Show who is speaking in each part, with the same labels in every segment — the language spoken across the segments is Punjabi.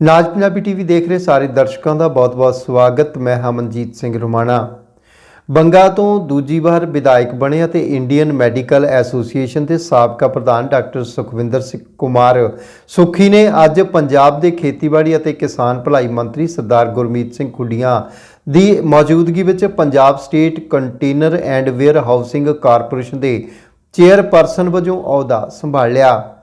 Speaker 1: ਨਾਜ ਪੰਜਾਬੀ ਟੀਵੀ ਦੇਖ ਰਹੇ ਸਾਰੇ ਦਰਸ਼ਕਾਂ ਦਾ ਬਹੁਤ-ਬਹੁਤ ਸਵਾਗਤ। ਮੈਂ ਹਮਨਜੀਤ ਸਿੰਘ ਰੁਮਾਣਾ। ਬੰਗਾ ਤੋਂ ਦੂਜੀ ਵਾਰ ਵਿਧਾਇਕ ਬਣੇ ਅਤੇ ਇੰਡੀਅਨ ਮੈਡੀਕਲ ਐਸੋਸੀਏਸ਼ਨ ਦੇ ਸਾਬਕਾ ਪ੍ਰਧਾਨ ਡਾਕਟਰ ਸੁਖਵਿੰਦਰ ਸਿੰਘ ਕੁਮਾਰ ਸੁਖੀ ਨੇ ਅੱਜ ਪੰਜਾਬ ਦੇ ਖੇਤੀਬਾੜੀ ਅਤੇ ਕਿਸਾਨ ਭਲਾਈ ਮੰਤਰੀ ਸਰਦਾਰ ਗੁਰਮੀਤ ਸਿੰਘ ਖੁੱਡੀਆਂ ਦੀ ਮੌਜੂਦਗੀ ਵਿੱਚ Punjab state container and warehousing corporation ਦੇ ਚੇਅਰਪਰਸਨ ਵਜੋਂ ਅਹੁਦਾ ਸੰਭਾਲਿਆ।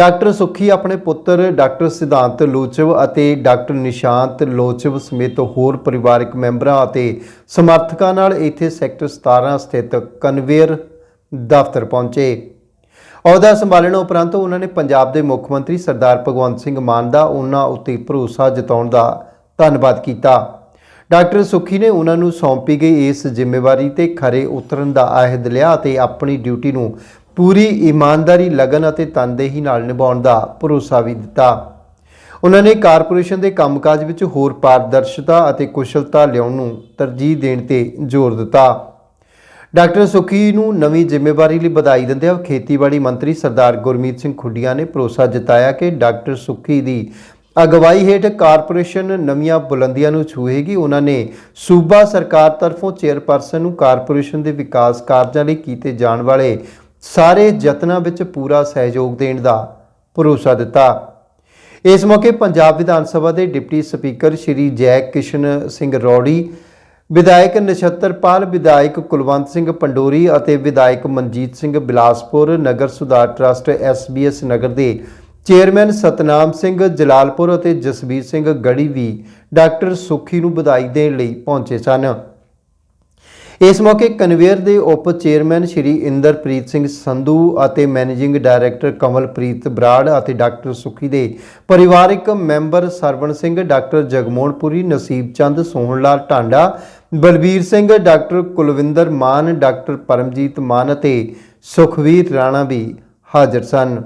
Speaker 1: ਡਾਕਟਰ ਸੁਖੀ ਆਪਣੇ ਪੁੱਤਰ ਡਾਕਟਰ ਸਿਧਾਂਤ ਲੋਚਵ ਅਤੇ ਡਾਕਟਰ ਨਿਸ਼ਾਂਤ ਲੋਚਵ ਸਮੇਤ ਹੋਰ ਪਰਿਵਾਰਕ ਮੈਂਬਰਾਂ ਅਤੇ ਸਮਰਥਕਾਂ ਨਾਲ ਇੱਥੇ ਸੈਕਟਰ 17 ਸਥਿਤ ਕਨਵੇਅਰ ਦਫ਼ਤਰ ਪਹੁੰਚੇ। ਅਹੁਦਾ ਸੰਭਾਲਣ ਉਪਰੰਤ ਉਹਨਾਂ ਨੇ ਪੰਜਾਬ ਦੇ ਮੁੱਖ ਮੰਤਰੀ ਸਰਦਾਰ ਭਗਵੰਤ ਸਿੰਘ ਮਾਨ ਦਾ ਉਹਨਾਂ ਉੱਤੇ ਭਰੋਸਾ ਜਤਾਉਣ ਦਾ ਧੰਨਵਾਦ ਕੀਤਾ। ਡਾਕਟਰ ਸੁਖੀ ਨੇ ਉਹਨਾਂ ਨੂੰ ਸੌਂਪੀ ਗਈ ਇਸ ਜ਼ਿੰਮੇਵਾਰੀ ਤੇ ਖਰੇ ਉਤਰਨ ਦਾ ਅਹਿਦ ਲਿਆ ਅਤੇ ਆਪਣੀ ਡਿਊਟੀ ਨੂੰ ਪੂਰੀ ਇਮਾਨਦਾਰੀ, ਲਗਨ ਅਤੇ ਤਨਦੇਹੀ ਨਾਲ ਨਿਭਾਉਣ ਦਾ ਭਰੋਸਾ ਵੀ ਦਿੱਤਾ। ਉਹਨਾਂ ਨੇ ਕਾਰਪੋਰੇਸ਼ਨ ਦੇ ਕੰਮਕਾਜ ਵਿੱਚ ਹੋਰ ਪਾਰਦਰਸ਼ਤਾ ਅਤੇ ਕੁਸ਼ਲਤਾ ਲਿਆਉਣ ਨੂੰ ਤਰਜੀਹ ਦੇਣ ਤੇ ਜ਼ੋਰ ਦਿੱਤਾ। ਡਾਕਟਰ ਸੁਖੀ ਨੂੰ ਨਵੀਂ ਜ਼ਿੰਮੇਵਾਰੀ ਲਈ ਵਧਾਈ ਦਿੰਦਿਆਂ ਖੇਤੀਬਾੜੀ ਮੰਤਰੀ ਸਰਦਾਰ ਗੁਰਮੀਤ ਸਿੰਘ ਖੁੱਡੀਆਂ ਨੇ ਭਰੋਸਾ ਜਤਾਇਆ ਕਿ ਡਾਕਟਰ ਸੁਖੀ ਦੀ ਅਗਵਾਈ ਹੇਠ ਕਾਰਪੋਰੇਸ਼ਨ ਨਵੀਆਂ ਬੁਲੰਦੀਆਂ ਨੂੰ ਛੂਹੇਗੀ ਉਹਨਾਂ ਨੇ ਸੂਬਾ ਸਰਕਾਰ ਤਰਫੋਂ ਚੇਅਰਪਰਸਨ ਨੂੰ ਕਾਰਪੋਰੇਸ਼ਨ ਦੇ ਵਿਕਾਸ ਕਾਰਜਾਂ ਲਈ ਕੀਤੇ ਜਾਣ ਵਾਲੇ ਸਾਰੇ ਯਤਨਾਂ ਵਿੱਚ ਪੂਰਾ ਸਹਿਯੋਗ ਦੇਣ ਦਾ ਭਰੋਸਾ ਦਿੱਤਾ। ਇਸ ਮੌਕੇ ਪੰਜਾਬ ਵਿਧਾਨ ਸਭਾ ਦੇ ਡਿਪਟੀ ਸਪੀਕਰ ਸ਼੍ਰੀ ਜੈ ਕਿਸ਼ਨ ਸਿੰਘ ਰੌੜੀ, ਵਿਧਾਇਕ ਨਛੱਤਰਪਾਲ, ਵਿਧਾਇਕ ਕੁਲਵੰਤ ਸਿੰਘ ਪੰਡੋਰੀ ਅਤੇ ਵਿਧਾਇਕ ਮਨਜੀਤ ਸਿੰਘ ਬਿਲਾਸਪੁਰ, ਨਗਰ ਸੁਧਾਰ ਟਰਸਟ ਐਸਬੀਐਸ ਨਗਰ ਦੇ ਚੇਅਰਮੈਨ ਸਤਨਾਮ ਸਿੰਘ ਜਲਾਲਪੁਰ ਅਤੇ ਜਸਬੀਰ ਸਿੰਘ ਗੜੀ ਵੀ ਡਾਕਟਰ ਸੁਖੀ ਨੂੰ ਵਧਾਈ ਦੇਣ ਲਈ ਪਹੁੰਚੇ ਸਨ। ਇਸ ਮੌਕੇ ਕਨਵੇਅਰ ਦੇ ਉਪ ਚੇਅਰਮੈਨ ਸ਼੍ਰੀ ਇੰਦਰਪ੍ਰੀਤ ਸਿੰਘ ਸੰਧੂ ਅਤੇ ਮੈਨੇਜਿੰਗ ਡਾਇਰੈਕਟਰ ਕਮਲਪ੍ਰੀਤ ਬਰਾੜ ਅਤੇ ਡਾਕਟਰ ਸੁਖੀ ਦੇ ਪਰਿਵਾਰਕ member Sarwan Singh, doctor Jagmohan Puri, Naseeb Chand, Sohan Lal Dhanda Balbir Singh, doctor Kulwinder Maan, doctor Paramjit Maan ਅਤੇ ਸੁਖਵੀਰ ਰਾਣਾ ਵੀ ਹਾਜ਼ਰ ਸਨ।